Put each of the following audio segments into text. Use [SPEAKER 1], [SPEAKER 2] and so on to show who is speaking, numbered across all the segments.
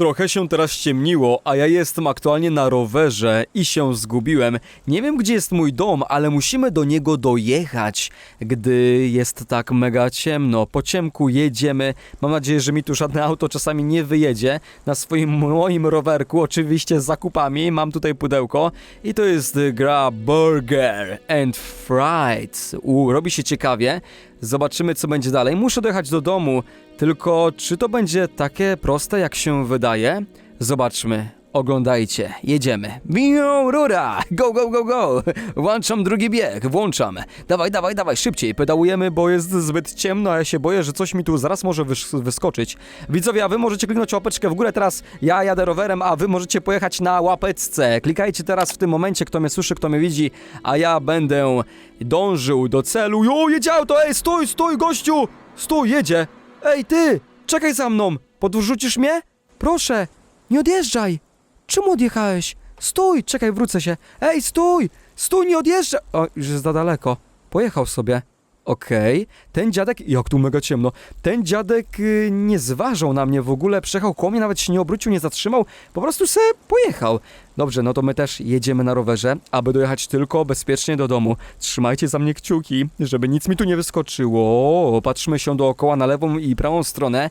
[SPEAKER 1] Trochę się teraz ściemniło, a ja jestem aktualnie na rowerze i się zgubiłem. Nie wiem, gdzie jest mój dom, ale musimy do niego dojechać, gdy jest tak mega ciemno. Po ciemku jedziemy. Mam nadzieję, że mi tu żadne auto czasami nie wyjedzie. Na swoim moim rowerku, oczywiście z zakupami, mam tutaj pudełko i to jest gra Burger and Fries. U, robi się ciekawie. Zobaczymy, co będzie dalej. Muszę dojechać do domu, tylko czy to będzie takie proste, jak się wydaje? Zobaczmy. Oglądajcie, jedziemy. Bią, rura! Go, go, go, go! Włączam drugi bieg, włączam. Dawaj, dawaj, dawaj, szybciej. Pedałujemy, bo jest zbyt ciemno, a ja się boję, że coś mi tu zaraz może wys- wyskoczyć. Widzowie, a wy możecie kliknąć łapeczkę w górę teraz. Ja jadę rowerem, a wy możecie pojechać na łapeczce. Klikajcie teraz w tym momencie, kto mnie słyszy, kto mnie widzi, a ja będę dążył do celu. Jo, jedzie auto! Ej, stój, stój, gościu! Stój, jedzie! Ej, ty! Czekaj za mną! Podrzucisz mnie? Proszę, nie odjeżdżaj! Czemu odjechałeś? Stój! Czekaj, wrócę się. Ej, stój! Stój, nie odjeżdżaj! O, już jest za daleko. Pojechał sobie. Okej, ten dziadek, jak tu mega ciemno, ten dziadek y, nie zważał na mnie w ogóle, przejechał koło mnie, nawet się nie obrócił, nie zatrzymał, po prostu se pojechał. Dobrze, no to my też jedziemy na rowerze, aby dojechać tylko bezpiecznie do domu. Trzymajcie za mnie kciuki, żeby nic mi tu nie wyskoczyło. Patrzmy się dookoła na lewą i prawą stronę,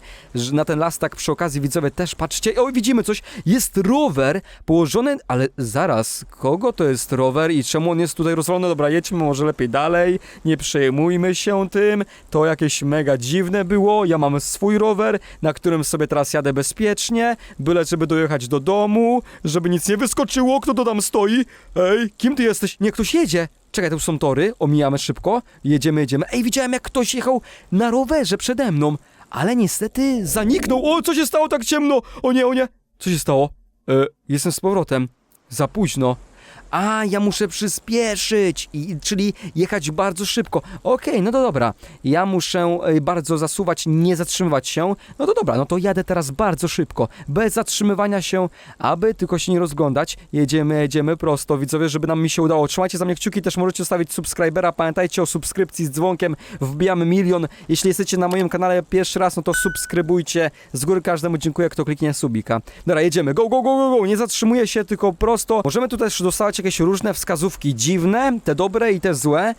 [SPEAKER 1] na ten las tak przy okazji widzowie też patrzcie. Oj, widzimy coś, jest rower położony, ale zaraz, kogo to jest rower i czemu on jest tutaj rozwalony? Dobra, jedźmy może lepiej dalej, nie przejmujmy się tym, to jakieś mega dziwne było. Ja mam swój rower, na którym sobie teraz jadę bezpiecznie, byle żeby dojechać do domu, żeby nic nie wyskoczyło, kto to tam stoi? Ej, kim ty jesteś? Nie, ktoś jedzie. Czekaj, to są tory, omijamy szybko, jedziemy, jedziemy. Ej, widziałem jak ktoś jechał na rowerze przede mną, ale niestety zaniknął. O, co się stało tak ciemno? O nie, o nie. Co się stało? E, jestem z powrotem. Za późno. A, ja muszę przyspieszyć, i, czyli jechać bardzo szybko. Okej, no to dobra. Ja muszę e, bardzo zasuwać, nie zatrzymywać się. No to dobra, no to jadę teraz bardzo szybko, bez zatrzymywania się, aby tylko się nie rozglądać. Jedziemy, jedziemy prosto, widzowie, żeby nam mi się udało. Trzymajcie za mnie kciuki, też możecie zostawić subskrybera. Pamiętajcie o subskrypcji z dzwonkiem. Wbijamy milion. Jeśli jesteście na moim kanale pierwszy raz, no to subskrybujcie. Z góry każdemu dziękuję, kto kliknie subika. Dobra, jedziemy. Go, go, go, go, go. Nie zatrzymuję się, tylko prosto. Możemy tu też jakieś różne wskazówki dziwne, te dobre i te złe,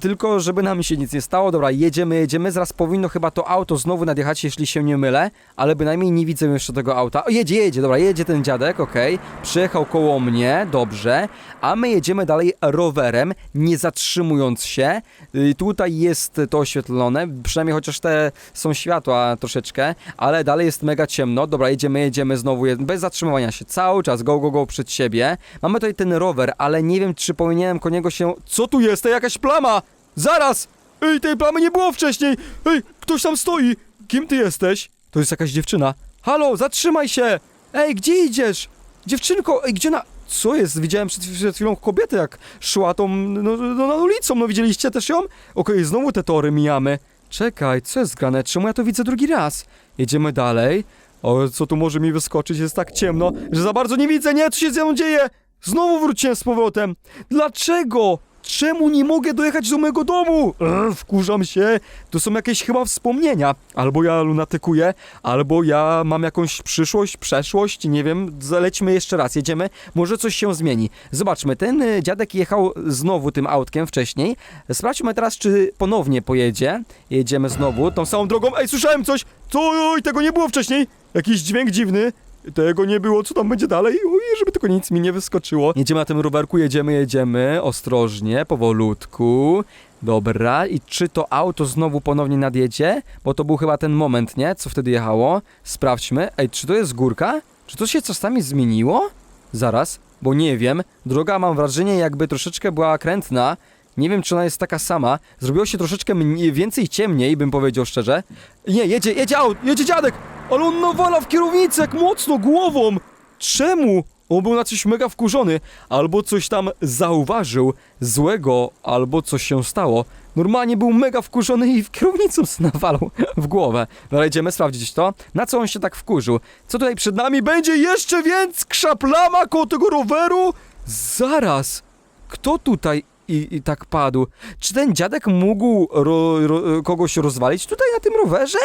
[SPEAKER 1] tylko żeby nam się nic nie stało. Dobra, jedziemy, jedziemy. Zaraz powinno chyba to auto znowu nadjechać, jeśli się nie mylę, ale bynajmniej nie widzę jeszcze tego auta. O, jedzie, jedzie, dobra, jedzie ten dziadek, okej. Przyjechał koło mnie, dobrze. A my jedziemy dalej rowerem, nie zatrzymując się. Y, tutaj jest to oświetlone, przynajmniej chociaż te są światła troszeczkę, ale dalej jest mega ciemno. Dobra, jedziemy, jedziemy znowu, bez zatrzymywania się, cały czas, go, go, go przed siebie. Mamy tutaj ten rower, ale nie wiem, czy powinienem ko niego się... Co tu jest? To jakaś plama! Zaraz! Ej, tej plamy nie było wcześniej! Ej, ktoś tam stoi! Kim ty jesteś? To jest jakaś dziewczyna. Halo, zatrzymaj się! Ej, gdzie idziesz? Dziewczynko, ej, gdzie na... Co jest? Widziałem przed, przed chwilą kobietę, jak szła tą, no, no, na ulicą, no widzieliście też ją? Okej, znowu te tory mijamy. Czekaj, co jest grane? Czemu ja to widzę drugi raz? Jedziemy dalej. O, co tu może mi wyskoczyć? Jest tak ciemno, że za bardzo nie widzę. Nie, co się ze mną dzieje? Znowu wróciłem z powrotem. Dlaczego? Czemu nie mogę dojechać do mojego domu? Ech, wkurzam się. To są jakieś chyba wspomnienia. Albo ja lunatykuję, albo ja mam jakąś przyszłość, przeszłość, nie wiem. Zalećmy jeszcze raz, jedziemy. Może coś się zmieni. Zobaczmy, ten y, dziadek jechał znowu tym autkiem wcześniej. Sprawdźmy teraz, czy ponownie pojedzie. Jedziemy znowu tą samą drogą. Ej, słyszałem coś! Co? Oj, tego nie było wcześniej. Jakiś dźwięk dziwny. Tego nie było, co tam będzie dalej? Oj, żeby tylko nic mi nie wyskoczyło. Jedziemy na tym rowerku, jedziemy, jedziemy, ostrożnie, powolutku. Dobra, i czy to auto znowu ponownie nadjedzie? Bo to był chyba ten moment, nie? Co wtedy jechało? Sprawdźmy. Ej, czy to jest górka? Czy to się czasami zmieniło? Zaraz, bo nie wiem. Droga mam wrażenie, jakby troszeczkę była krętna. Nie wiem, czy ona jest taka sama. Zrobiło się troszeczkę mniej, więcej ciemniej, bym powiedział szczerze. Nie, jedzie, jedzie aut, jedzie dziadek! Ale on nawala w kierownicę jak mocno głową! Czemu? On był na coś mega wkurzony, albo coś tam zauważył złego, albo coś się stało. Normalnie był mega wkurzony i w kierownicą nawalał w głowę. No idziemy sprawdzić to. Na co on się tak wkurzył? Co tutaj przed nami będzie jeszcze większa plama koło tego roweru? Zaraz! Kto tutaj i, i tak padł? Czy ten dziadek mógł ro, ro, kogoś rozwalić tutaj na tym rowerze?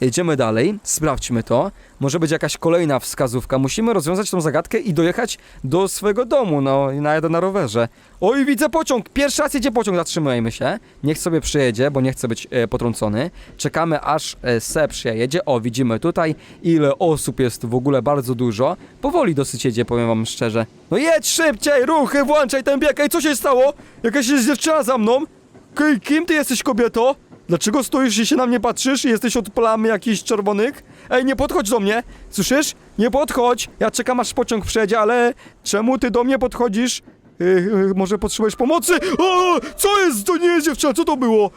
[SPEAKER 1] Jedziemy dalej, sprawdźmy to. Może być jakaś kolejna wskazówka. Musimy rozwiązać tą zagadkę i dojechać do swojego domu, no i najadę na rowerze. Oj, widzę pociąg! Pierwszy raz jedzie pociąg, zatrzymujemy się. Niech sobie przyjedzie, bo nie chcę być e, potrącony. Czekamy aż e, se przyjedzie. O, widzimy tutaj, ile osób jest w ogóle bardzo dużo. Powoli dosyć jedzie, powiem wam szczerze. No jedź szybciej, ruchy, włączaj ten bieg. Ej, co się stało? Jakaś jest dziewczyna za mną? Kim ty jesteś, kobieto? Dlaczego stoisz i się na mnie patrzysz i jesteś od plamy jakichś czerwonych? Ej, nie podchodź do mnie! Słyszysz? Nie podchodź! Ja czekam aż pociąg przyjedzie, ale czemu ty do mnie podchodzisz? Yy, yy, może potrzebujesz pomocy? O, co jest? To nie jest dziewczyna, co to było?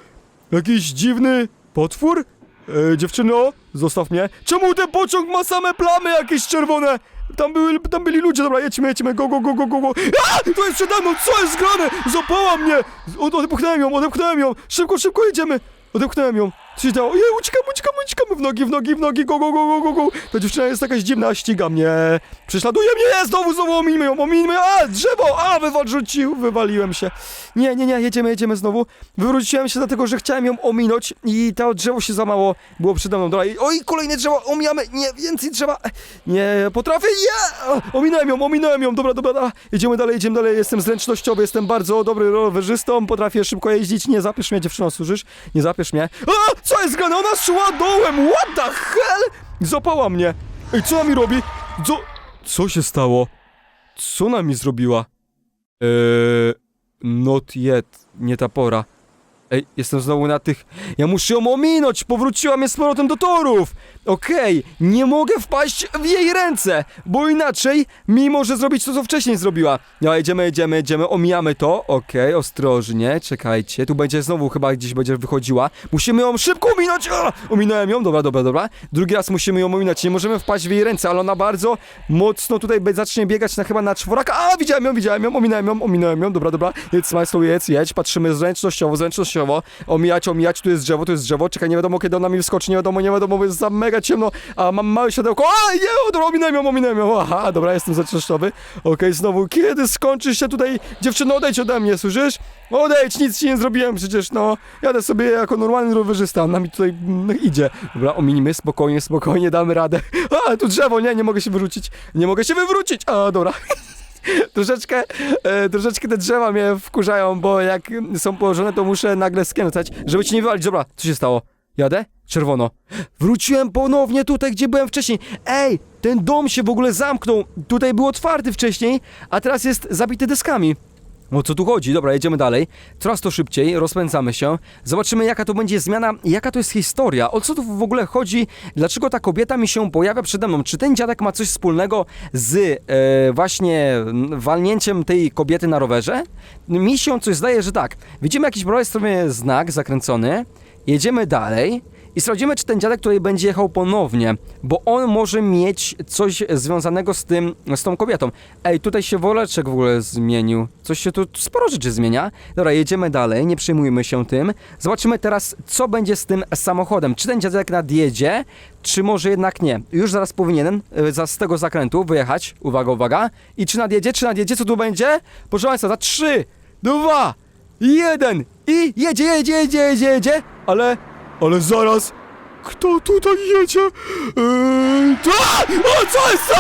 [SPEAKER 1] Jakiś dziwny potwór? Yy, dziewczyno, zostaw mnie. Czemu ten pociąg ma same plamy jakieś czerwone? Tam, były, tam byli ludzie, dobra, jedźmy, jedźmy, go, go, go, go, go, go. To jest przede mną, co jest grane? Zapała mnie! Od, odepchnąłem ją, odepchnąłem ją! Szybko, szybko jedziemy! Odepchnąłem ją. Co się dało? Ojej, uciekam, uciekam! W nogi, w nogi, w nogi, go, go, go, go, go, go! Ta dziewczyna jest jakaś dziwna, ściga mnie. Prześladuje mnie, znowu, znowu ominimy ją, ominimy. A, drzewo! A, wywal, rzucił, wywaliłem się. Nie, nie, nie, jedziemy, jedziemy znowu. Wywróciłem się dlatego, że chciałem ją ominąć i to drzewo się za mało było przede mną. Dobra, oj, kolejne drzewo, omijamy, nie, więcej drzewa. Nie, potrafię, nie! O, Ominąłem ją, ominąłem ją, dobra, dobra, dobra. Jedziemy dalej, jedziemy dalej, jestem zręcznościowy, jestem bardzo dobry rowerzystą, potrafię szybko jeździć, nie zapiesz mnie, dziewczyno, słyszysz? Nie zapiesz mnie. A, co jest grane? Ona szła dołem, what the hell? Zapała mnie. Ej, co ona mi robi? Co, co się stało? Co ona mi zrobiła? Eee, not yet, nie ta pora. Ej, jestem znowu na tych... Ja muszę ją ominąć! Powróciła mnie z powrotem do torów! Okej, nie mogę wpaść w jej ręce, bo inaczej mi może zrobić to, co wcześniej zrobiła. No, jedziemy, jedziemy, jedziemy, omijamy to. Okej, ostrożnie, czekajcie. Tu będzie znowu chyba gdzieś będzie wychodziła. Musimy ją szybko ominąć! A! Ominąłem ją, dobra, dobra, dobra. Drugi raz musimy ją ominąć, nie możemy wpaść w jej ręce, ale ona bardzo mocno tutaj zacznie biegać na chyba na czworaka. A, widziałem ją, widziałem ją, ominąłem ją, ominąłem ją, dobra, dobra. Jedź, Smajslow, jedź, jedź, patrzymy zręcznościowo, zręcznościowo. Omijać, omijać, tu jest drzewo, tu jest drzewo. Czekaj, nie wiadomo kiedy ona mi wyskoczy, nie wiadomo, nie wiadomo, bo jest za mega ciemno, a mam małe światełko. A, nie, ominąłem ją, ominąłem ją. Aha, dobra, jestem zręcznościowy. Okej, znowu, kiedy skończysz się tutaj, dziewczyno, odejdź ode mnie, słyszysz? Odejdź, nic ci nie zrobiłem przecież, no. Jadę sobie jako normalny rowerzysta, ona mi tutaj mm, idzie. Dobra, ominimy, spokojnie, spokojnie, damy radę. A, tu drzewo, nie, nie mogę się wyrzucić. Nie mogę się wywrócić. A, dobra. troszeczkę, e, troszeczkę te drzewa mnie wkurzają, bo jak są położone, to muszę nagle skręcać, żeby ci nie wywalić. Dobra, co się stało? Jadę? Czerwono. Wróciłem ponownie tutaj, gdzie byłem wcześniej. Ej, ten dom się w ogóle zamknął. Tutaj był otwarty wcześniej, a teraz jest zabity deskami. O co tu chodzi? Dobra, jedziemy dalej. Coraz to szybciej, rozpędzamy się. Zobaczymy, jaka to będzie zmiana, jaka to jest historia. O co tu w ogóle chodzi? Dlaczego ta kobieta mi się pojawia przede mną? Czy ten dziadek ma coś wspólnego z e, właśnie walnięciem tej kobiety na rowerze? Mi się coś zdaje, że tak. Widzimy jakiś prawej stronie znak zakręcony. Jedziemy dalej. I sprawdzimy, czy ten dziadek tutaj będzie jechał ponownie, bo on może mieć coś związanego z tym, z tą kobietą. Ej, tutaj się woreczek w ogóle zmienił. Coś się tu sporo rzeczy zmienia. Dobra, jedziemy dalej, nie przejmujmy się tym. Zobaczymy teraz, co będzie z tym samochodem. Czy ten dziadek nadjedzie, czy może jednak nie. Już zaraz powinienem za, z tego zakrętu wyjechać. Uwaga, uwaga. I czy nadjedzie, czy nadjedzie, co tu będzie? Proszę Państwa, za 3, 2, 1 i jedzie, jedzie, jedzie, jedzie, jedzie, ale... Ale zaraz! Kto tutaj jedzie? Eee, a! O, co jest to?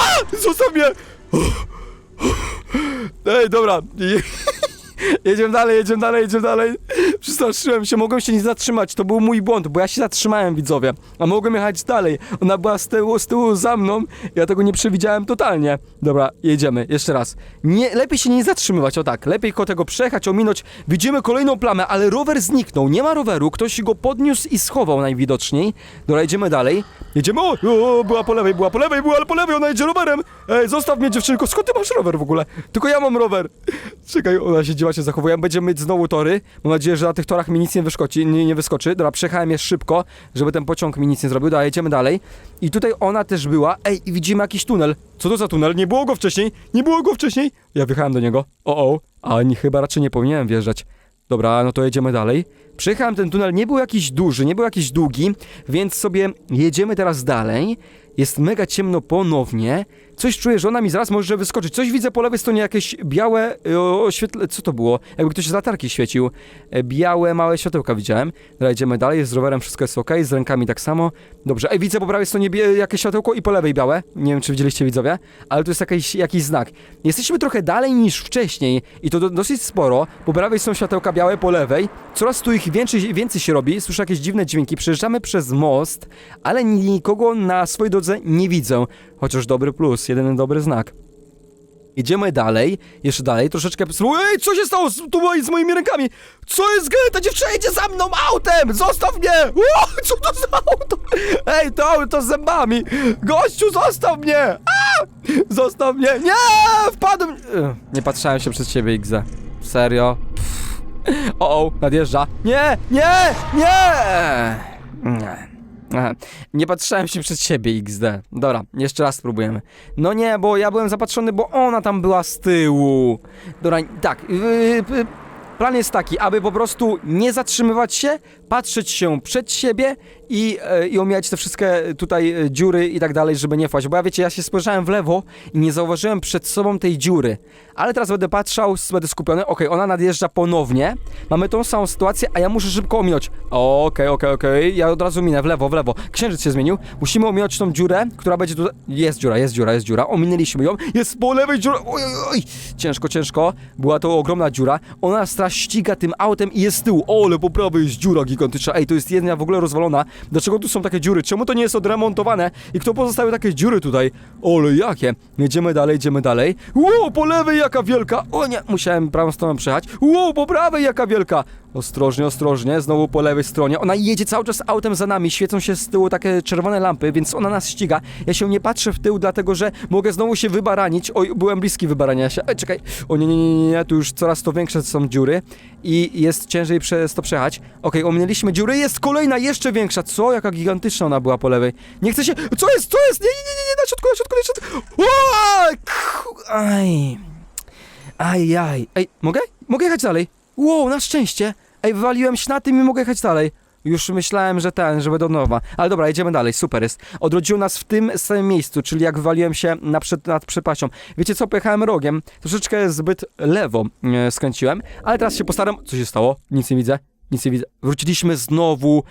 [SPEAKER 1] A! Zostaw mnie! Ej, dobra. Je- Jedziemy dalej, jedziemy dalej, jedziemy dalej. Przestraszyłem się, mogłem się nie zatrzymać. To był mój błąd, bo ja się zatrzymałem, widzowie. A mogłem jechać dalej. Ona była z tyłu, z tyłu za mną. Ja tego nie przewidziałem totalnie. Dobra, jedziemy, jeszcze raz. Nie, lepiej się nie zatrzymywać, o tak. Lepiej koło tego przejechać, ominąć. Widzimy kolejną plamę, ale rower zniknął. Nie ma roweru, ktoś go podniósł i schował najwidoczniej. Dobra, jedziemy dalej. Jedziemy, o, o, była po lewej, była po lewej, była po lewej, ona jedzie rowerem. Ej, zostaw mnie dziewczynko, skąd ty masz rower w ogóle? Tylko ja mam rower. Czekaj, ona się dziwa się zachowuje. Będziemy mieć znowu tory. Mam nadzieję, że tych torach mi nic nie wyskoczy, nie, nie wyskoczy. Dobra, przejechałem je szybko, żeby ten pociąg mi nic nie zrobił. Dobra, jedziemy dalej. I tutaj ona też była. Ej, i widzimy jakiś tunel. Co to za tunel? Nie było go wcześniej. Nie było go wcześniej. Ja wjechałem do niego. O, o. Chyba raczej nie powinienem wjeżdżać. Dobra, no to jedziemy dalej. Przejechałem ten tunel, nie był jakiś duży, nie był jakiś długi, więc sobie jedziemy teraz dalej. Jest mega ciemno ponownie. Coś czuję, że ona mi zaraz może wyskoczyć. Coś widzę po lewej stronie, jakieś białe y, oświetle... Co to było? Jakby ktoś z latarki świecił. E, Białe, małe światełka widziałem. Dobra, idziemy dalej, z rowerem wszystko jest ok, z rękami tak samo. Dobrze, ej, widzę po prawej stronie bie- jakieś światełko i po lewej białe. Nie wiem, czy widzieliście widzowie, ale to jest jakiś, jakiś znak. Jesteśmy trochę dalej niż wcześniej i to do, dosyć sporo. Po prawej są światełka białe, po lewej. Coraz tu ich więcej, więcej się robi, słyszę jakieś dziwne dźwięki. Przejeżdżamy przez most, ale nikogo na swojej drodze nie widzę. Chociaż dobry plus, jeden dobry znak. Idziemy dalej, jeszcze dalej, troszeczkę... Ej, co się stało z, tu z moimi rękami? Co jest gry? Ta dziewczyna idzie za mną autem! Zostaw mnie! Co to za auto? Ej, to auto z zębami! Gościu, zostaw mnie! A! Zostaw mnie! Nie! Wpadłem... Nie patrzałem się przez ciebie, Igze. Serio? O, o, nadjeżdża. Nie! Nie! Nie! Nie. Nie patrzałem się przed siebie XD. Dobra, jeszcze raz spróbujemy. No nie, bo ja byłem zapatrzony, bo ona tam była z tyłu. Dobra, tak. Yy, yy, plan jest taki, aby po prostu nie zatrzymywać się, patrzeć się przed siebie i, e, i omijać te wszystkie tutaj e, dziury i tak dalej, żeby nie wpaść. Bo ja wiecie, ja się spojrzałem w lewo i nie zauważyłem przed sobą tej dziury. Ale teraz będę patrzał, będę skupiony. Okej, ona nadjeżdża ponownie. Mamy tą samą sytuację, a ja muszę szybko ominąć. Okej, okej, okej. Ja od razu minę w lewo, w lewo. Księżyc się zmienił. Musimy ominąć tą dziurę, która będzie tutaj. Jest dziura, jest dziura, jest dziura. Ominęliśmy ją. Jest po lewej dziura. Oj, oj, oj. Ciężko, ciężko. Była to ogromna dziura. Ona nas teraz ściga tym autem i jest z tyłu. O, ale po prawej jest dziura gigantyczna. Ej, to jest jedna w ogóle rozwalona. Dlaczego tu są takie dziury? Czemu to nie jest odremontowane? I kto pozostawił takie dziury tutaj? Ole, jakie? Jedziemy dalej, idziemy dalej. Ło, po lewej jaka wielka! O nie, musiałem prawą stroną przejechać. Ło, po prawej jaka wielka! Ostrożnie, ostrożnie, znowu po lewej stronie. Ona jedzie cały czas autem za nami, świecą się z tyłu takie czerwone lampy, więc ona nas ściga. Ja się nie patrzę w tył, dlatego że mogę znowu się wybaranić. Oj, byłem bliski wybarania się. Ej, czekaj. O nie, nie, nie, nie, tu już coraz to większe są dziury i jest ciężej przez to przejechać. Okej, ominęliśmy dziury, jest kolejna, jeszcze większa. Co? Jaka gigantyczna ona była po lewej. Nie chcę się... Co jest? Co jest? Nie, nie, nie, nie, na środku, na środku, na środku. O! Aj. Aj, aj. Ej, mogę? Mogę jechać dalej. Wow, na szczęście. Ej, wywaliłem się na tym i mogę jechać dalej. Już myślałem, że ten, że będę od nowa. Ale dobra, jedziemy dalej, super jest. Odrodziło nas w tym samym miejscu, czyli jak wywaliłem się nad przepaścią. Wiecie co, pojechałem rogiem, troszeczkę zbyt lewo e, skręciłem, ale teraz się postaram... Co się stało? Nic nie widzę, nic nie widzę. Wróciliśmy znowu.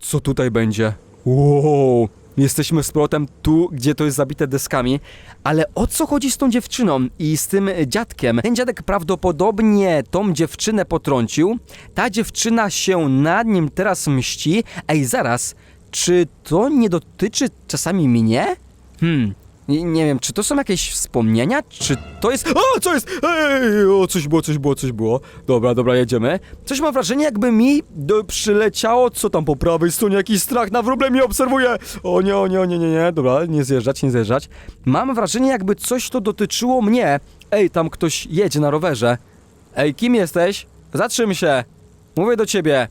[SPEAKER 1] Co tutaj będzie? Wow, jesteśmy z powrotem tu, gdzie to jest zabite deskami. Ale o co chodzi z tą dziewczyną i z tym dziadkiem? Ten dziadek prawdopodobnie tą dziewczynę potrącił. Ta dziewczyna się nad nim teraz mści. Ej, zaraz, czy to nie dotyczy czasami mnie? Hmm. Nie, wiem, czy to są jakieś wspomnienia? Czy to jest. O, co jest? Ej, o, coś było, coś było, coś było. Dobra, dobra, jedziemy. Coś mam wrażenie, jakby mi do, przyleciało. Co tam po prawej stronie? Jakiś strach na wróble mnie obserwuje. O nie, o nie, o nie, nie, nie. Dobra, nie zjeżdżać, nie zjeżdżać. Mam wrażenie, jakby coś to dotyczyło mnie. Ej, tam ktoś jedzie na rowerze. Ej, kim jesteś? Zatrzym się. Mówię do ciebie.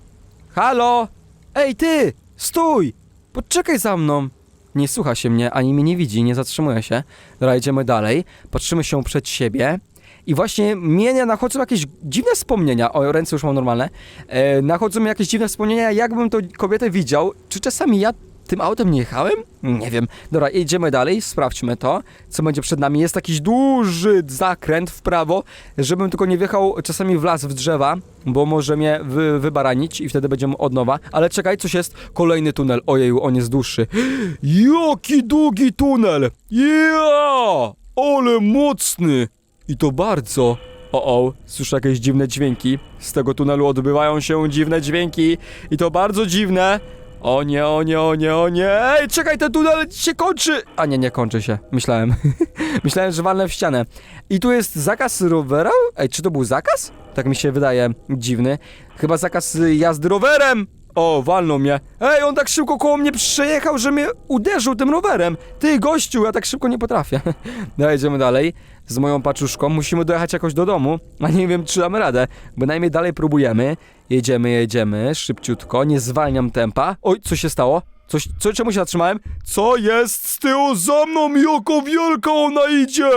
[SPEAKER 1] Halo? Ej, ty! Stój! Poczekaj za mną. Nie słucha się mnie, ani mnie nie widzi, nie zatrzymuje się. Dobra, idziemy dalej. Patrzymy się przed siebie. I właśnie mnie nachodzą jakieś dziwne wspomnienia. O, ręce już mam normalne. E, nachodzą mi jakieś dziwne wspomnienia, jakbym tą kobietę widział. Czy czasami ja tym autem nie jechałem? Nie wiem. Dobra, idziemy dalej, sprawdźmy to. Co będzie przed nami? Jest jakiś duży zakręt w prawo, żebym tylko nie wjechał czasami w las, w drzewa, bo może mnie wy, wybaranić i wtedy będziemy od nowa. Ale czekaj, coś jest. Kolejny tunel. Ojeju, on jest dłuższy. Jaki długi tunel! Ja! Ale mocny! I to bardzo. O, o, słyszę jakieś dziwne dźwięki. Z tego tunelu odbywają się dziwne dźwięki. I to bardzo dziwne. O nie, o nie, o nie, o nie. Ej, czekaj, ten tunel się kończy. A nie, nie kończy się. Myślałem. Myślałem, że walnę w ścianę. I tu jest zakaz rowera? Ej, czy to był zakaz? Tak mi się wydaje dziwny. Chyba zakaz jazdy rowerem. O, walnął mnie. Ej, on tak szybko koło mnie przejechał, że mnie uderzył tym rowerem. Ty, gościu, ja tak szybko nie potrafię. No, jedziemy dalej z moją paczuszką. Musimy dojechać jakoś do domu, a nie wiem, czy damy radę. Bynajmniej dalej próbujemy. Jedziemy, jedziemy, szybciutko, nie zwalniam tempa. Oj, co się stało? Coś, co, czemu się zatrzymałem? Co jest z tyłu za mną? Jaka wielka ona idzie!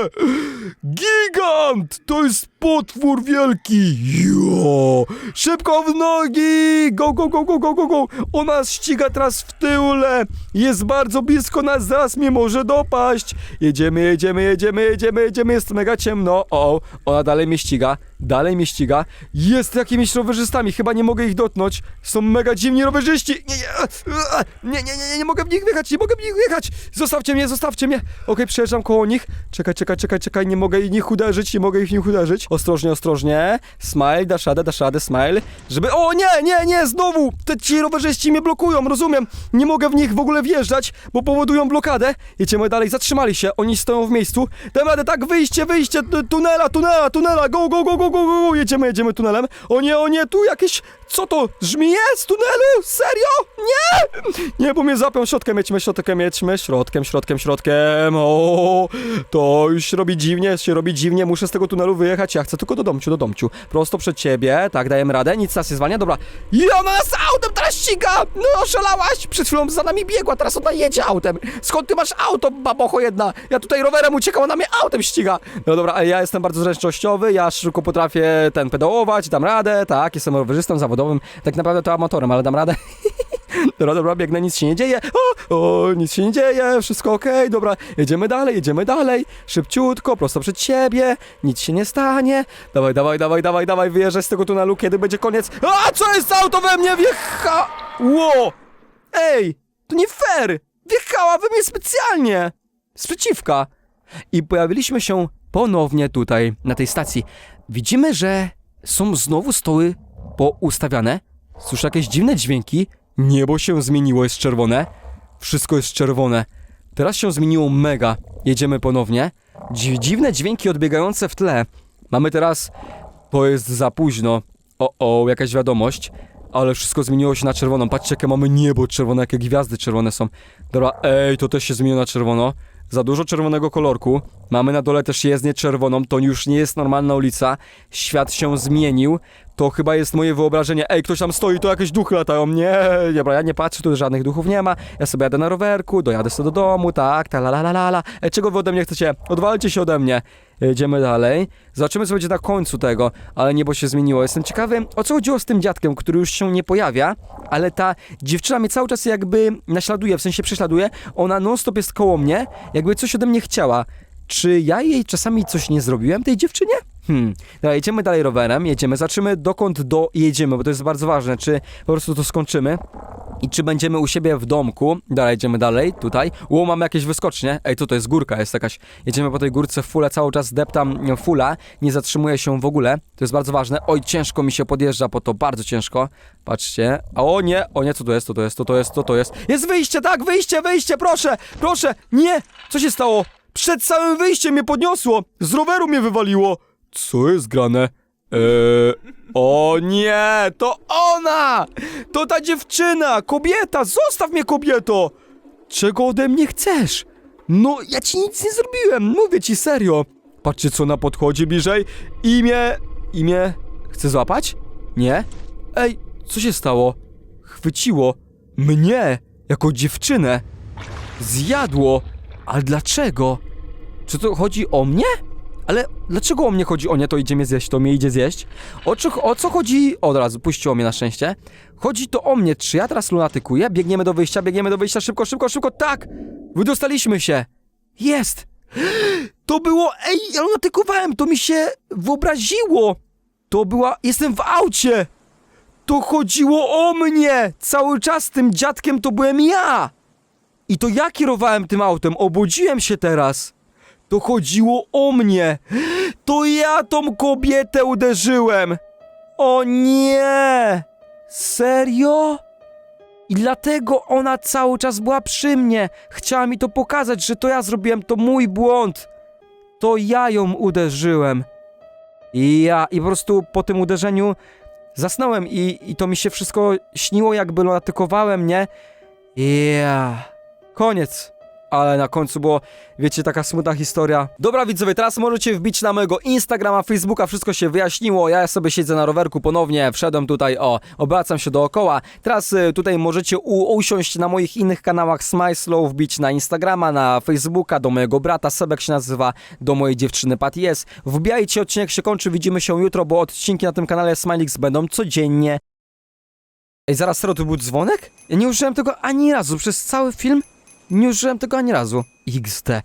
[SPEAKER 1] Gigant! To jest potwór wielki! Jo! Szybko w nogi! Go, go, go, go, go, go, go! Ona ściga teraz w tyle! Jest bardzo blisko nas, zaraz mnie może dopaść! Jedziemy, jedziemy, jedziemy, jedziemy, jedziemy, jest mega ciemno. O, ona dalej mnie ściga, dalej mnie ściga. Jest jakimiś rowerzystami, chyba nie mogę ich dotknąć. Są mega dziwni rowerzyści! Nie, nie, nie, nie, nie, nie, mogę w nich wjechać, nie mogę w nich wjechać! Zostawcie mnie, zostawcie mnie! Okej, przejeżdżam koło nich. Czekaj, czekaj, czekaj, czekaj, nie mogę w nich uderzyć, nie mogę ich nich uderzyć. Ostrożnie, ostrożnie. Smile, dasz radę, dasz radę, smile. Żeby... O nie, nie, nie, znowu! Te ci rowerzyści mnie blokują, rozumiem. Nie mogę w nich w ogóle wjeżdżać, bo powodują blokadę. Jedziemy dalej, zatrzymali się, oni stoją w miejscu. Dam radę, tak, wyjście, wyjście, tu- tunela, tunela, tunela, go, go, go, go, go, go, go. jedziemy, jedziemy tunelem. O nie, o nie, tu jakieś... Co to? Żmije z tunelu? Serio? Nie! Nie, bo mnie zapią środkiem, jedźmy, środkiem, jedźmy, środkiem, środkiem, środkiem. O, to już się robi dziwnie, się robi dziwnie, muszę z tego tunelu wyjechać. Ja chcę tylko do domciu, do domciu. Prosto przed ciebie, tak, dajemy radę, nic nas nie zwalnia, dobra. I ona nas autem teraz ściga! No, szalałaś! Przed chwilą za nami biegła, teraz ona jedzie autem. Skąd ty masz auto, babocho jedna? Ja tutaj rowerem uciekam, ona mnie autem ściga. No dobra, ja jestem bardzo zręcznościowy, ja szybko potrafię ten pedałować, dam radę, tak, jestem rowerzystą zawodowym, tak naprawdę to amatorem, ale dam radę. Dobra, biegnę, nic się nie dzieje. O, o nic się nie dzieje, wszystko okej, dobra. Jedziemy dalej, jedziemy dalej. Szybciutko, prosto przed siebie, nic się nie stanie. Dawaj, dawaj, dawaj, dawaj, dawaj, wyjeżdżaj z tego tunelu, kiedy będzie koniec. A, co jest auto we mnie wjecha... Ło! Ej, to nie fair! Wjechała we mnie specjalnie! Sprzeciwka. I pojawiliśmy się ponownie tutaj, na tej stacji. Widzimy, że są znowu stoły poustawiane. Słyszę jakieś dziwne dźwięki. Niebo się zmieniło, jest czerwone. Wszystko jest czerwone. Teraz się zmieniło mega. Jedziemy ponownie. Dzi dziwne dźwięki odbiegające w tle. Mamy teraz... To jest za późno. O, o, jakaś wiadomość. Ale wszystko zmieniło się na czerwono. Patrzcie, jakie mamy niebo czerwone, jakie gwiazdy czerwone są. Dobra, ej, to też się zmieniło na czerwono. Za dużo czerwonego kolorku. Mamy na dole też jezdnię czerwoną. To już nie jest normalna ulica. Świat się zmienił. To chyba jest moje wyobrażenie. Ej, ktoś tam stoi, to jakieś duchy latają. Nie, dobra, ja nie patrzę, tu żadnych duchów nie ma. Ja sobie jadę na rowerku, dojadę sobie do domu, tak, ta la la la la. Ej, czego wy ode mnie chcecie? Odwalcie się ode mnie. Jedziemy dalej. Zobaczymy, co będzie na końcu tego, ale niebo się zmieniło. Jestem ciekawy, o co chodziło z tym dziadkiem, który już się nie pojawia, ale ta dziewczyna mnie cały czas jakby naśladuje, w sensie prześladuje. Ona non-stop jest koło mnie, jakby coś ode mnie chciała. Czy ja jej czasami coś nie zrobiłem, tej dziewczynie? Hmm. Dobra, jedziemy dalej rowerem, jedziemy, zobaczymy dokąd dojedziemy, bo to jest bardzo ważne, czy po prostu to skończymy i czy będziemy u siebie w domku. Dobra, jedziemy dalej, tutaj. Ło, mamy jakieś wyskocznie. Ej, to jest górka, jest jakaś. Jedziemy po tej górce w fule, cały czas deptam fula, nie zatrzymuję się w ogóle. To jest bardzo ważne. Oj, ciężko mi się podjeżdża po to, bardzo ciężko. Patrzcie. A o nie, o nie, co to jest, co to jest, co to jest, co to jest. Jest wyjście, tak, wyjście, wyjście, proszę, proszę. Nie, co się stało? Przed samym wyjściem mnie podniosło, z roweru mnie wywaliło. Co jest grane? Eee, o nie, to ona! To ta dziewczyna, kobieta, zostaw mnie kobieto! Czego ode mnie chcesz? No, ja ci nic nie zrobiłem, mówię ci serio. Patrzcie, co ona podchodzi bliżej. Imię, imię, chce złapać? Nie? Ej, co się stało? Chwyciło mnie, jako dziewczynę. Zjadło. Ale dlaczego? Czy to chodzi o mnie? Ale dlaczego o mnie chodzi? O nie, to idzie mnie zjeść, to mnie idzie zjeść. O co, o co chodzi? Od razu, puściło mnie na szczęście. Chodzi to o mnie, czy ja teraz lunatykuję? Biegniemy do wyjścia, biegniemy do wyjścia, szybko, szybko, szybko, tak! Wydostaliśmy się! Jest! To było, ej, ja lunatykowałem, to mi się wyobraziło! To była, jestem w aucie! To chodziło o mnie! Cały czas tym dziadkiem to byłem ja! I to ja kierowałem tym autem, obudziłem się teraz. To chodziło o mnie. To ja tą kobietę uderzyłem. O nie! Serio? I dlatego ona cały czas była przy mnie. Chciała mi to pokazać, że to ja zrobiłem, to mój błąd. To ja ją uderzyłem. I ja, i po prostu po tym uderzeniu zasnąłem i, i to mi się wszystko śniło, jakby lunatykowałem, nie? Ja. Koniec. Ale na końcu było, wiecie, taka smutna historia. Dobra widzowie, teraz możecie wbić na mojego Instagrama, Facebooka, wszystko się wyjaśniło, ja sobie siedzę na rowerku ponownie, wszedłem tutaj, o, obracam się dookoła. Teraz y, tutaj możecie usiąść na moich innych kanałach Smyslow, wbić na Instagrama, na Facebooka, do mojego brata, Sebek się nazywa, do mojej dziewczyny Pat jest. Wbijajcie, odcinek się kończy, widzimy się jutro, bo odcinki na tym kanale Smilix będą codziennie. Ej, zaraz, serio, to był dzwonek? Ja nie użyłem tego ani razu, przez cały film nie użyłem tego ani razu. XD.